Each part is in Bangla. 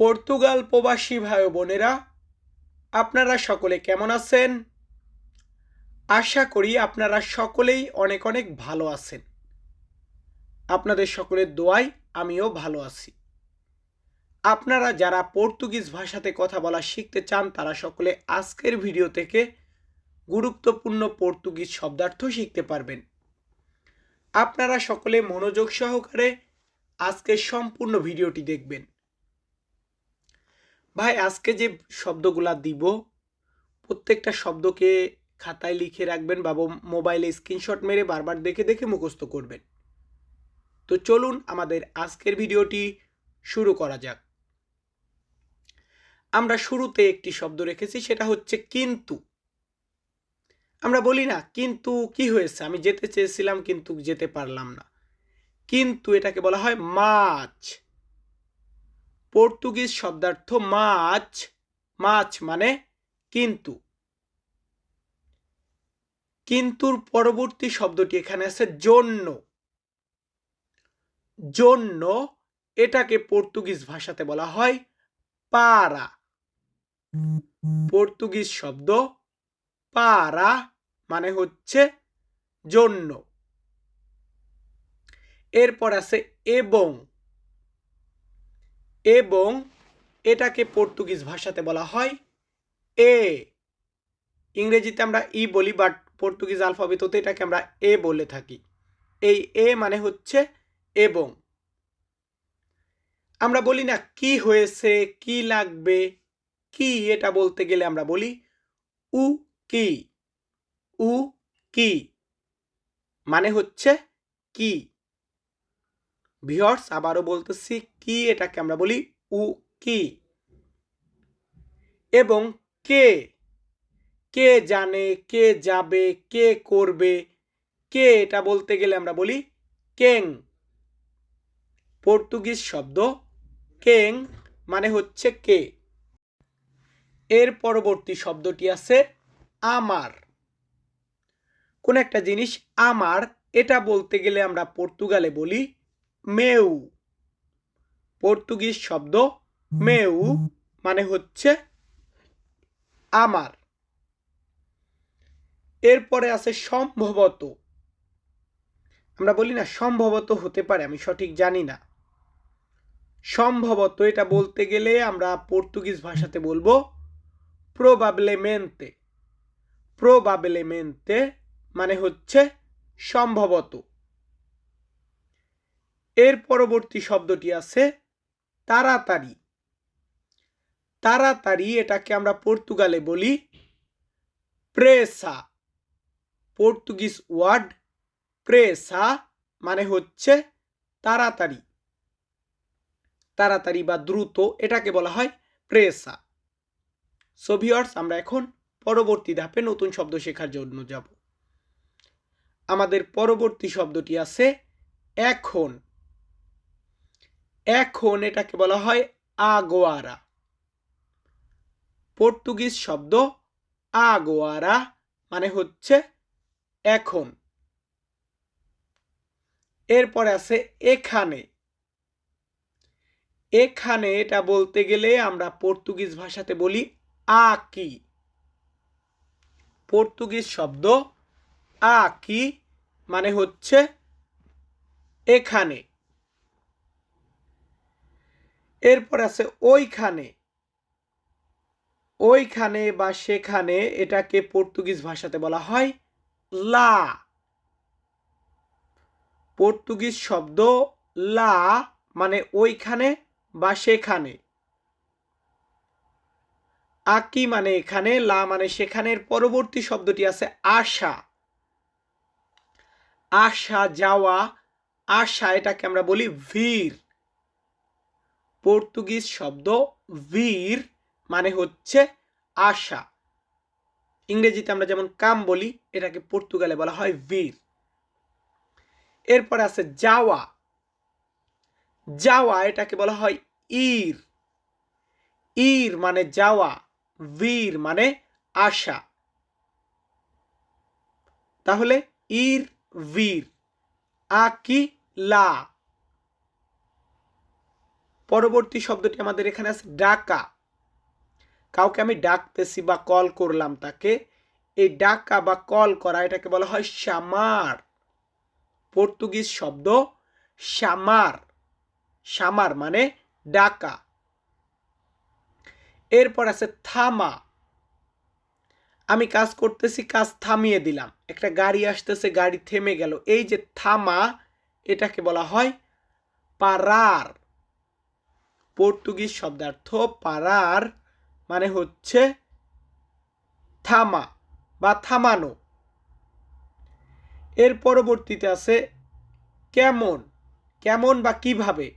পর্তুগাল প্রবাসী ভাই বোনেরা, আপনারা সকলে কেমন আছেন? আশা করি আপনারা সকলেই অনেক অনেক ভালো আছেন। আপনাদের সকলের দোয়ায় আমিও ভালো আছি। আপনারা যারা পর্তুগিজ ভাষাতে কথা বলা শিখতে চান, তারা সকলে আজকের ভিডিও থেকে গুরুত্বপূর্ণ পর্তুগিজ শব্দার্থ শিখতে পারবেন। আপনারা সকলে মনোযোগ সহকারে আজকের সম্পূর্ণ ভিডিওটি দেখবেন। ভাই, আজকে যে শব্দগুলা দিব, প্রত্যেকটা শব্দকে খাতায় লিখে রাখবেন বা মোবাইলে স্ক্রিনশট মেরে বারবার দেখে দেখে মুখস্থ করবেন। তো চলুন আমাদের আজকের ভিডিওটি শুরু করা যাক। আমরা শুরুতে একটি শব্দ রেখেছি, সেটা হচ্ছে কিন্তু। আমরা বলি না, কিন্তু কি হয়েছে? আমি যেতে চেয়েছিলাম, কিন্তু যেতে পারলাম না। কিন্তু এটাকে বলা হয় মাছ। পর্তুগিজ শব্দার্থ মাছ মাছ মানে কিন্তু। কিন্তুর পরবর্তী শব্দটি এখানে আছে জন্য। জন্য এটাকে পর্তুগিজ ভাষাতে বলা হয় পারা। পর্তুগিজ শব্দ পারা মানে হচ্ছে জন্য। এরপর আছে এবং। এবং এটাকে পর্তুগিজ ভাষাতে বলা হয় এ। ইংরেজিতে আমরা ই বলি বাট পর্তুগিজ আলফাবেততে এটাকে আমরা এ বলে থাকি। এই এ মানে হচ্ছে এবং। আমরা বলি না কি হয়েছে, কি লাগবে, কি এটা বলতে গেলে আমরা বলি উ কি। উ কি মানে হচ্ছে কি। ভিওর্স, আবারও বলতেছি কি এটাকে আমরা বলি উ, কি? এবং কে? কে জানে, কে যাবে, কে করবে? কে এটা বলতে গেলে আমরা বলি কেং। পর্তুগিজ শব্দ কেং মানে হচ্ছে কে। এর পরবর্তী শব্দটি আছে আমার। কোন একটা জিনিস আমার, এটা বলতে গেলে আমরা পর্তুগালে বলি মেউ। পর্তুগিজ শব্দ মেউ মানে হচ্ছে আমার। এরপরে আছে সম্ভবত। আমরা বলি না সম্ভবত হতে পারে, আমি সঠিক জানি না। সম্ভবত এটা বলতে গেলে আমরা পর্তুগিজ ভাষাতে বলব প্রবাবলেমেন্তে প্রবাবলেমেন্তে মানে হচ্ছে সম্ভবত। এর পরবর্তী শব্দটি আছে তাড়াতাড়ি। তাড়াতাড়ি এটাকে আমরা পর্তুগালে বলি প্রেসা। পর্তুগিজ ওয়ার্ড প্রেসা মানে হচ্ছে তাড়াতাড়ি। তাড়াতাড়ি বা দ্রুত এটাকে বলা হয় প্রেসা। সোভিয়ার্স আমরা এখন পরবর্তী ধাপে নতুন শব্দ শেখার জন্য যাব। আমাদের পরবর্তী শব্দটি আছে এখন। এখন এটাকে বলা হয় আগোয়ারা। পর্তুগিজ শব্দ আগোয়ারা মানে হচ্ছে এখন। এরপরে আছে এখানে। এখানে এটা বলতে গেলে আমরা পর্তুগিজ ভাষাতে বলি আকি। পর্তুগিজ শব্দ আকি মানে হচ্ছে এখানে। এরপর আছে ওইখানে। ওইখানে বা সেখানে এটাকে পর্তুগিজ ভাষাতে বলা হয় লা। পর্তুগিজ শব্দ লা মানে ওইখানে বা সেখানে। আকি মানে এখানে? লা মানে সেখানের পরবর্তী শব্দটি আছে আশা। আশা যাওয়া, আশা এটাকে আমরা বলি ভিড়। পর্তুগিজ শব্দ ভির মানে হচ্ছে আশা। ইংরেজিতে আমরা যেমন কাম বলি, এটাকে পর্তুগালে বলা হয় ভির এরপর আছে যাওয়া যাওয়া এটাকে বলা হয় ইর ইর মানে যাওয়া বীর মানে আশা। তাহলে ইর বীর আকি লা পরবর্তী শব্দটি আমাদের এখানে আছে ডাকা। কাউকে আমি ডাকতেছি বা কল করলাম তাকে, এই ডাকা বা কল করা এটাকে বলা হয় সামার। পর্তুগিজ শব্দ সামার। সামার মানে ডাকা। এরপর আছে থামা। আমি কাজ করতেছি, কাজ থামিয়ে দিলাম। একটা গাড়ি আসতেছে, গাড়ি থেমে গেল। এই যে থামা, এটাকে বলা হয় পারার। পর্তুগিজ শব্দার্থ পারার মানে হচ্ছে থামা বা থামানো। এর পরবর্তীতে আছে কেমন কেমন বা কীভাবে?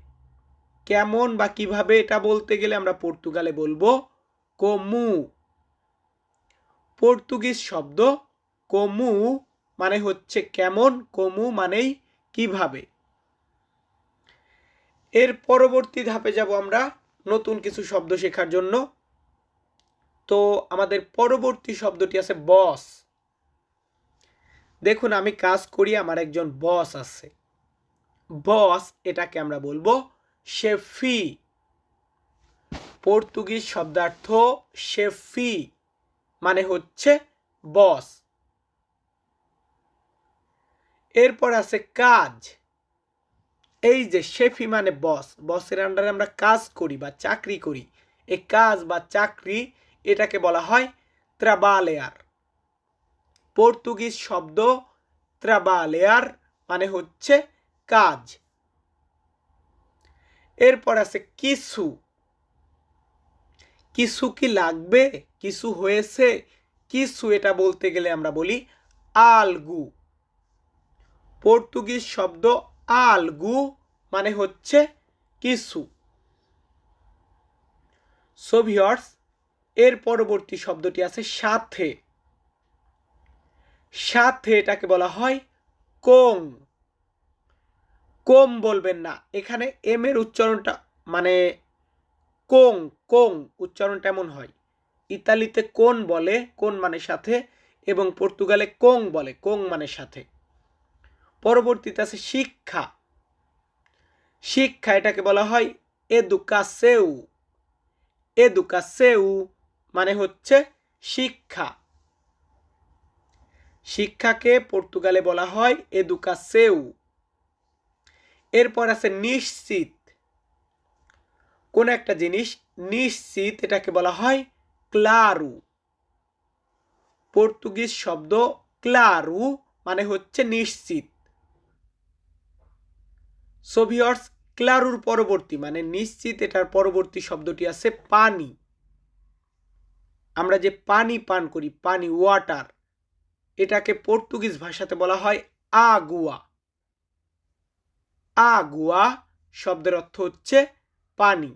কেমন বা কীভাবে এটা বলতে গেলে আমরা পর্তুগালে বলব কমু। পর্তুগিজ শব্দ কমু মানে হচ্ছে কেমন, কমু মানেই কীভাবে। এর পরবর্তী ধাপে যাব আমরা নতুন কিছু শব্দ শেখার জন্য। তো আমাদের পরবর্তী শব্দটি আছে বস। দেখুন, আমি কাজ করি, আমার একজন বস আছে। বস, এটাকে আমরা বলব শেফি। পর্তুগিজ শব্দার্থ শেফি মানে হচ্ছে বস। এরপর আছে কাজ। এই যে শেফি মানে বস বসের আন্ডারে আমরা কাজ করি বা চাকরি করি। এই কাজ বা চাকরি এটাকে বলা হয় ত্রাবালেয়ার। পর্তুগিজ শব্দ ত্রাবালেয়ার মানে হচ্ছে কাজ। এরপর আছে কিছু। কিছু কি লাগবে? কিছু হয়েছে? কিছু এটা বলতে গেলে আমরা বলি আলগু। পর্তুগিজ শব্দ আলগু মানে হচ্ছে কিছু। সোভিয়র্স এর পরবর্তী শব্দটি আছে সাথে। সাথে এটাকে বলা হয় কোং। কোম বলবেন না। এখানে এম এর উচ্চারণটা মানে কোং কোং উচ্চারণটা এমন হয়। ইতালিতে কোন বলে, কোন মানে সাথে, এবং পর্তুগালে কোং বলে, কোং মানে সাথে। পরবর্তীতে আছে শিক্ষা। শিক্ষা এটাকে বলা হয় এদুকাসেউ এদুকাসেউ মানে হচ্ছে শিক্ষা। শিক্ষাকে পর্তুগালে বলা হয় এদুকাসেউ এরপর আছে নিশ্চিত। কোন একটা জিনিস নিশ্চিত এটাকে বলা হয় ক্লারু। পর্তুগিজ শব্দ ক্লারু মানে হচ্ছে নিশ্চিত। সোভিয়র্স ক্লারুর পরবর্তী মানে নিশ্চিত এটার পরবর্তী শব্দটি আছে পানি। আমরা যে পানি পান করি, পানি ওয়াটার এটাকে পর্তুগিজ ভাষাতে বলা হয় আগুয়া। আগুয়া শব্দের অর্থ হচ্ছে পানি।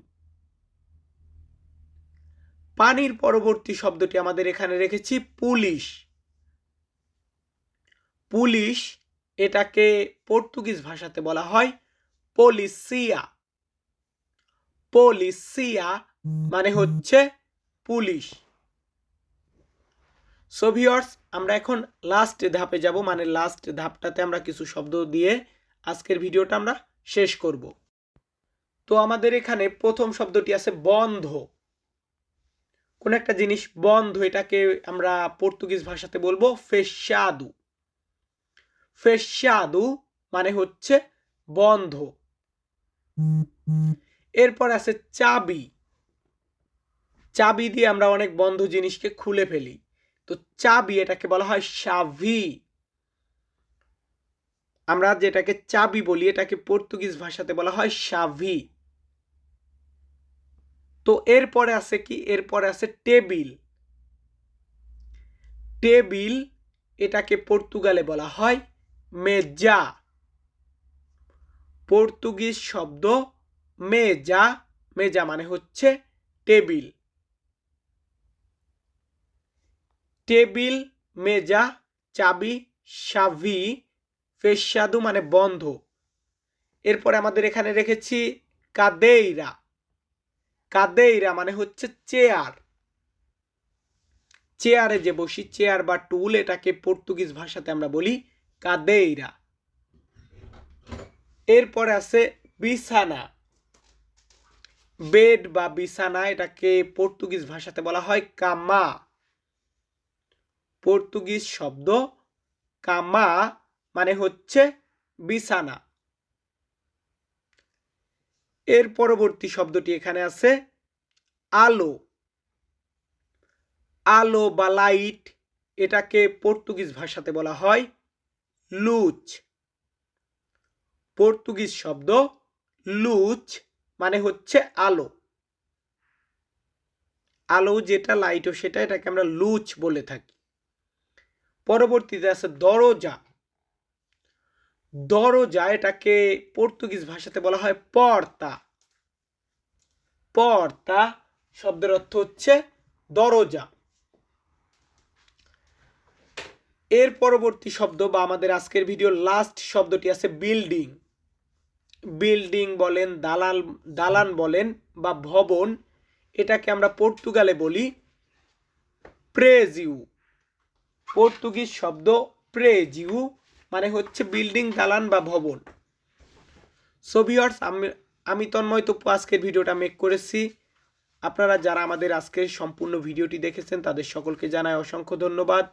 পানির পরবর্তী শব্দটি আমাদের এখানে রেখেছি পুলিশ। পুলিশ এটাকে পর্তুগিজ ভাষাতে বলা হয় পলিসিয়া পলিসিয়া মানে হচ্ছে পুলিশ। সোভিয়র্স আমরা এখন লাস্ট ধাপে যাব মানে লাস্ট ধাপটাতে আমরা কিছু শব্দ দিয়ে আজকের ভিডিওটা আমরা শেষ করব। তো আমাদের এখানে প্রথম শব্দটি আছে বন্ধ। কোন একটা জিনিস বন্ধ, এটাকে আমরা পর্তুগিজ ভাষাতে বলব ফেসাদু। ফেসাদু মানে হচ্ছে বন্ধ। এরপর আছে চাবি। চাবি দিয়ে আমরা অনেক বন্ধ জিনিসকে খুলে ফেলি। তো চাবি এটাকে বলা হয় সাভি। আমরা যেটাকে চাবি বলি, এটাকে পর্তুগিজ ভাষাতে বলা হয় সাভি। তো এরপরে আছে কি? এরপরে আছে টেবিল। টেবিল এটাকে পর্তুগালে বলা হয় মেজা। পর্তুগিজ শব্দ মেজা মেজা মানে হচ্ছে টেবিল। টেবিল, মেজা, চাবি সাভি ফেসাদু মানে বন্ধ। এরপরে আমাদের এখানে রেখেছি কাদেইরা। কাদেইরা মানে হচ্ছে চেয়ার। চেয়ারে যে বসি, চেয়ার বা টুল এটাকে পর্তুগিজ ভাষাতে আমরা বলি কাদেইরা। এরপরে আছে বিছানা। বেড বা বিছানা, এটাকে পর্তুগিজ ভাষাতে বলা হয় কামা। পর্তুগিজ শব্দ কামা মানে হচ্ছে বিছানা। এর পরবর্তী শব্দটি এখানে আছে আলো। আলো বা লাইট, এটাকে পর্তুগিজ ভাষাতে বলা হয় লুচ। পর্তুগিজ শব্দ লুচ মানে হচ্ছে আলো। আলো যেটা লাইটও সেটা, এটাকে আমরা লুচ বলে থাকি। পরবর্তীতে আছে দরজা। দরজা এটাকে পর্তুগিজ ভাষাতে বলা হয় পর্তা। পর্তা শব্দের অর্থ হচ্ছে দরজা। এর পরবর্তী শব্দ বা আমাদের আজকের ভিডিও লাস্ট শব্দটি আছে বিল্ডিং বিল্ডিং বলেন, দালাল, দালান বলেন বা ভবন, এটাকে আমরা পর্তুগালে বলি প্রেজিউ। পর্তুগিজ শব্দ প্রেজিউ মানে হচ্ছে বিল্ডিং, দালান বা ভবন। সো ভিউয়ার্স আমি আমি তন্ময় তো আজকের ভিডিওটা মেক করেছি। আপনারা যারা আমাদের আজকের সম্পূর্ণ ভিডিওটি দেখেছেন, তাদের সকলকে জানায় অসংখ্য ধন্যবাদ।